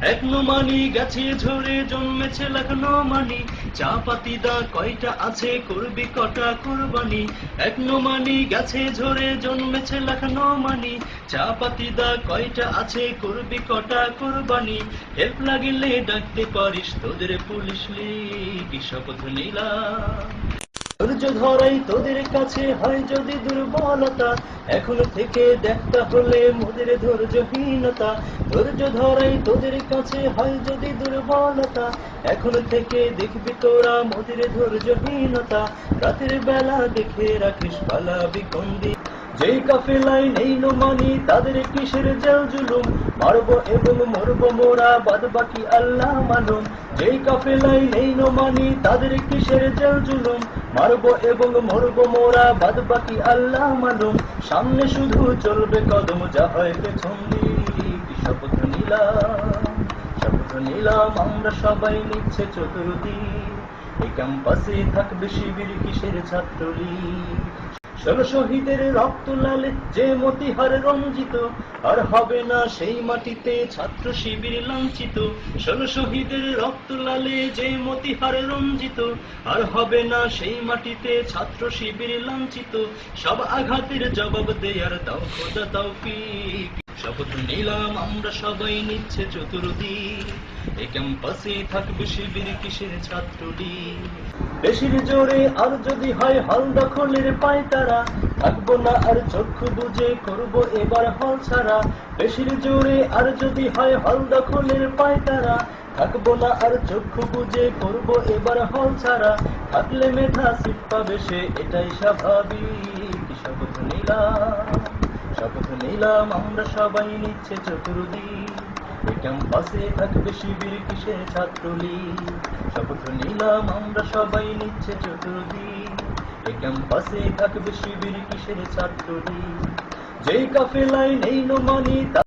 এক নোমানি গেছে ঝরে জন্মেছে লাখ নোমানি চা পাতি দা কয়টা আছে করবি কটা কোরবানি? এক নোমানি গাছে ঝরে জন্মেছে লাখ নোমানি চা পাতি দা কয়টা আছে করবি কটা কোরবানি? হেল্প লাগিলে ডাকতে পারিস তোদের পুলিশ লিগ শপথ নিলাম ধৈর্য ধরাই তোদের কাছে হয় যদি দুর্বলতা। এখন থেকে দেখতে হলে মোদের ধৈর্যহীনতা। ধৈর্য ধরাই তোদের কাছে হয় যদি দুর্বলতা। এখন থেকে দেখবি তোরা মোদের ধৈর্যহীনতা। রাতের বেলা দেখে রাখিস পালা বিকন্দি যেই কাফেলাই নেই মানি, তাদের কিসের জেল জুলুম? মারবো এবং মরবো মোরা বাদ বাকি আল্লাহ মালুম যেই কাফেলাই নেই মানি, তাদের কিসের জেল জুলুম? মারবো এবং মরবো মোরা বাদ বাকি আল্লাহ মালুম সামনে শুধু চলবে কদম, যা হয় পেছন দিক। শপথ নিলাম শপথ নিলাম, আমরা সবাই নিচ্ছে চতুর্দিক। এই ক্যাম্পাসে থাকবে শিবির, কিসের ছাত্রলীগ? ষোলো শহীদের রক্ত লালে যে মতিহার রঞ্জিত, আর হবে না সেই মাটিতে ছাত্র শিবির লাঞ্ছিত। ষোলো শহীদের রক্ত লালে যে মতিহার রঞ্জিত, আর হবে না সেই মাটিতে ছাত্র শিবির লাঞ্ছিত। সব আঘাতের জবাব দেয়ার দাও খোদা দাও শপথ নিলাম আমরা সবাই নিচ্ছে চতুর্দিক। এই ক্যাম্পাসে থাকবে শিবির কিসের জোরে আর যদি হয় থাকব না আর চক্ষু করব এবার হল ছাড়া। জোরে আর যদি হয় থাকব না আর চক্ষু বুঝে করব এবার হল ছাড়া। থাকলে মেধা সিট পাবে সে, এটাই স্বাভাবিক। শপথ নিলাম শপথ নিলাম, আমরা সবাই নিচ্ছে চতুর্দিক। এই ক্যাম্পাসে থাকবে শিবির কিসের ছাত্রলীগ? শপথ নিলাম আমরা সবাই নিচ্ছে চতুর্দিক। এ ক্যাম্পাসে থাকবে শিবির কিসের ছাত্রলীগ? যেই কাফেলায় নেই নো মানি